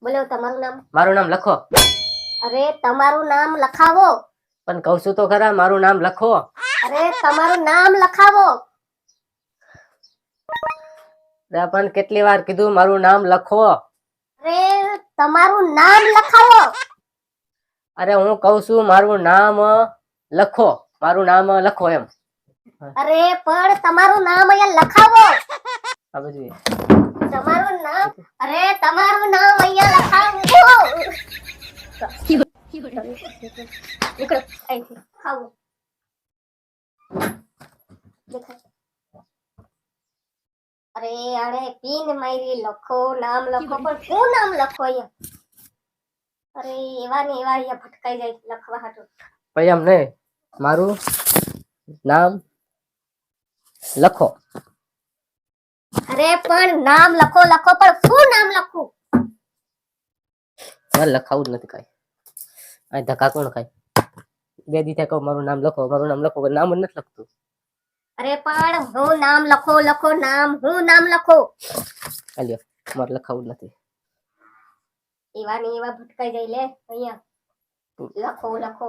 બોલો તમારું નામ? મારું નામ લખો. અરે તમારું નામ લખાવો. પણ કહું છું તો ખરા મારું નામ લખો. અરે તમારું નામ લખાવો. પણ કેટલી વાર કીધું મારું નામ લખો. અરે તમારું નામ લખાવો. અરે હું કહું છું મારું નામ લખો. મારું નામ લખો એમ. અરે પણ તમારું નામ અહીંયા લખાવો. આ તમારું નામ અરે તમારું નામ અહીંયા નીકળો અહીંથી ખાવો દેખાય. અરે આને પીન મારી લખો નામ લખો પણ શું નામ લખો અહીંયા અરે એવા ને એવા અહીંયા ભટકાઈ જાય લખવા હાટુ ભાઈ અમને મારું નામ લખો અરે પણ નામ લખો લખો પણ શું નામ લખું મારે લખાવું જ નથી કાંઈ આ ધક્કા કોણ ખાય? બે દી કહો મારું નામ લખો મારું નામ લખો નામ જ નથી લખતું. અરે પણ હું નામ લખો લખો નામ હું નામ લખો. અલ્યો લ્યો મારે લખાવું નથી. એવા ને એવા ભટકાઈ જાય લે અહીંયા. લખો લખો.